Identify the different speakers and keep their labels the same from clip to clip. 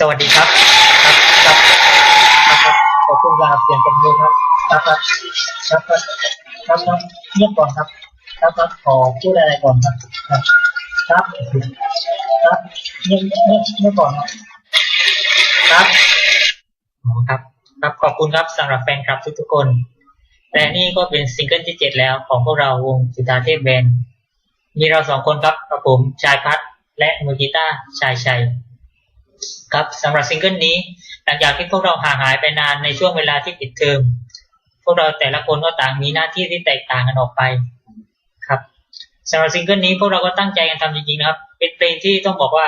Speaker 1: สวัสดีครับ ครับครับครับขอบคุณครับเปลี่ยนเป็นมือครับ ครับครับครับครับครับเงียบก่อนครับ ครับครับขอพูดอะไรก่อนครับ ครับ ครับครับเงียบเงียบเงียบก่อนครับครับอ๋อครับครับขอบคุณครับสำหรับแฟนคลับทุกๆคนแต่นี่ก็เป็นซิงเกิลที่เจ็ดแล้วของพวกเราวงสุธาเทพแบนด์มีเราสองคนครับกับผมชายพัฒน์และมือกีตาร์ชายชัย ครับสำหรับซิงเกิลนี้ หลังจากที่พวกเราห่างหายไปนานในช่วงเวลาที่ปิดเทอมพวกเราแต่ละคนก็ต่างมีหน้าที่ที่แตกต่างกันออกไปครับสำหรับซิงเกิลนี้พวกเราก็ตั้งใจกันทำจริงๆนะครับ เป็นเพลงที่ต้องบอกว่า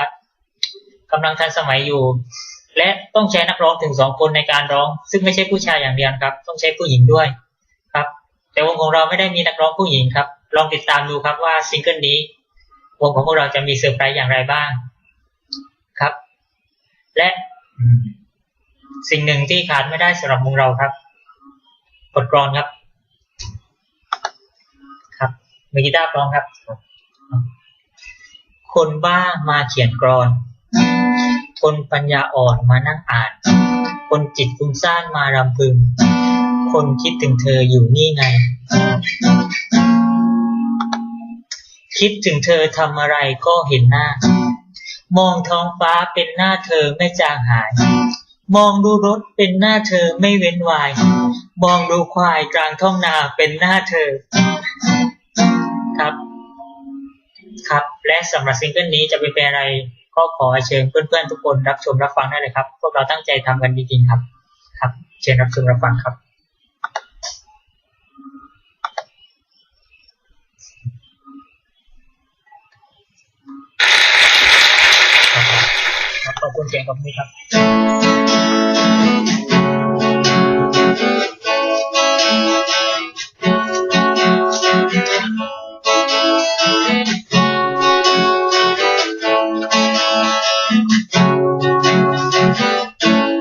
Speaker 1: กำลังทันสมัยอยู่ และต้องใช้นักร้องถึงสองคนในการร้อง ซึ่งไม่ใช่ผู้ชายอย่างเดียวครับ ต้องใช้ผู้หญิงด้วยครับ แต่วงของเราไม่ได้มีนักร้องผู้หญิงครับ ลองติดตามดูครับว่าซิงเกิลนี้วงของพวกเราจะมีเซอร์ไพรส์อย่างไรบ้าง และสิ่งหนึ่งที่ขาดไม่ได้สำหรับวงเราครับกดกรอนครับ ครับมือกีตาร์กรอนครับ คนบ้ามาเขียนกรอน คนปัญญาอ่อนมานั่งอ่าน คนจิตฟุ้งซ่านมารำพึง คนคิดถึงเธออยู่นี่ไง คิดถึงเธอทำอะไรก็เห็นหน้า มองท้องฟ้าเป็นหน้าเธอไม่จางหาย มองดูรถเป็นหน้าเธอไม่เว้นวาย มองดูควายกลางท้องนาเป็นหน้าเธอ ครับ ครับ และสำหรับซิงเกิลนี้จะเป็นอะไรก็ขอเชิญเพื่อนๆทุกคนรับชมรับฟังได้เลยครับ พวกเราตั้งใจทำกันจริงๆครับ ครับ เชิญรับชมรับฟังครับ ครับขอบคุณ เสียงกับนี้ครับ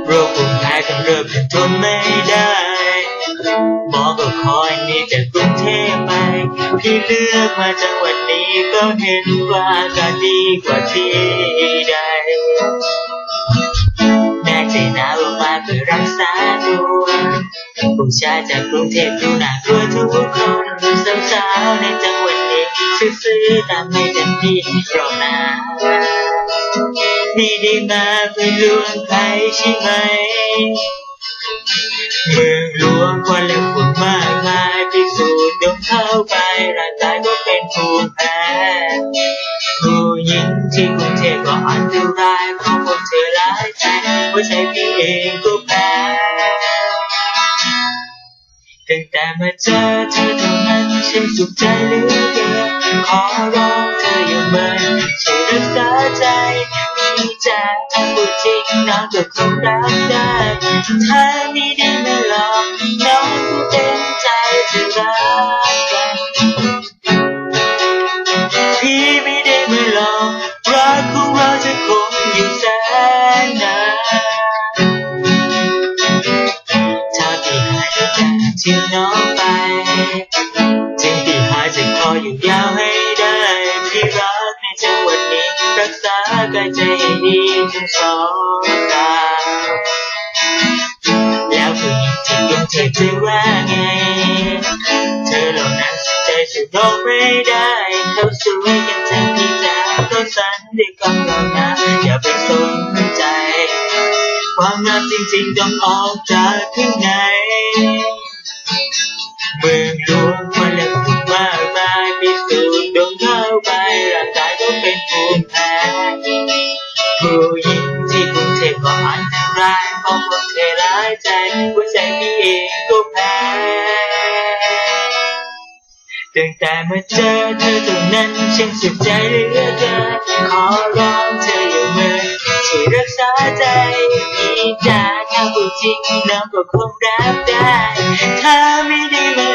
Speaker 1: โรคภูมิแพ้กำเริบจนทนไม่ได้หมอก็คอยนี่จากกรุงเทพไปพี่เลือกมาจังหวัดนี้ก็เห็นว่ากาศดีกว่าที่ใด รักษาตัวผู้ชายจากกรุงเทพดูน่ากลัวทุกคนสาวๆในจังหวัดนี้ซื้อๆตามไม่จันทีรอบหนาไม่ได้มาเพื่อลวงใครใช่ไหมเมืองหลวงควันและฝุ่นมากมายพิสูจน์ดมเข้าไปร่างกายก็เป็นภูมิแพ้ผู้หญิงที่กรุงเทพก็อันตรายเพราะพวกเธอหลายใจหัวใจพี่เองก็ ตั้งแต่มาเจอเธอเท่านั้นฉันสุขใจเหลือเกินขอร้องเธออย่ามาช่วยรักษาใจมีใจะทำบุญจริงน้องก็คงรับได้ถ้าไม่ได้มาหลอกน้องเต็มใจจะรัก ทิ้งน้องไปถึงพี่หายจะขออยู่ยาวให้ได้พี่รักในจังหวัดนี้ รักษากายใจให้ดีทั้งสองตาแล้วผู้หญิงที่กรุงเทพจะว่าไง เธอเหล่านั้นใจสุดโลกไม่ได้เขาสวยกันทั้งที่ตาเขาสันด้วยคำเหล่านั้นอย่าไปสนใจ ความรักจริงๆต้องออกจากข้างใน ผู้หญิงที่กรุงเทพก็อันตรายเพราะพวกเธอร้ายใจหัวใจพี่เองก็แพ้ตั้งแต่มาเจอเธอตรงนั้นฉันสุขใจเหลือเกินขอร้องเธออย่าเมินช่วยรักษาใจพี่จ๋าถ้าพูดจริงน้องก็คงรับได้ถ้าไม่ได้มา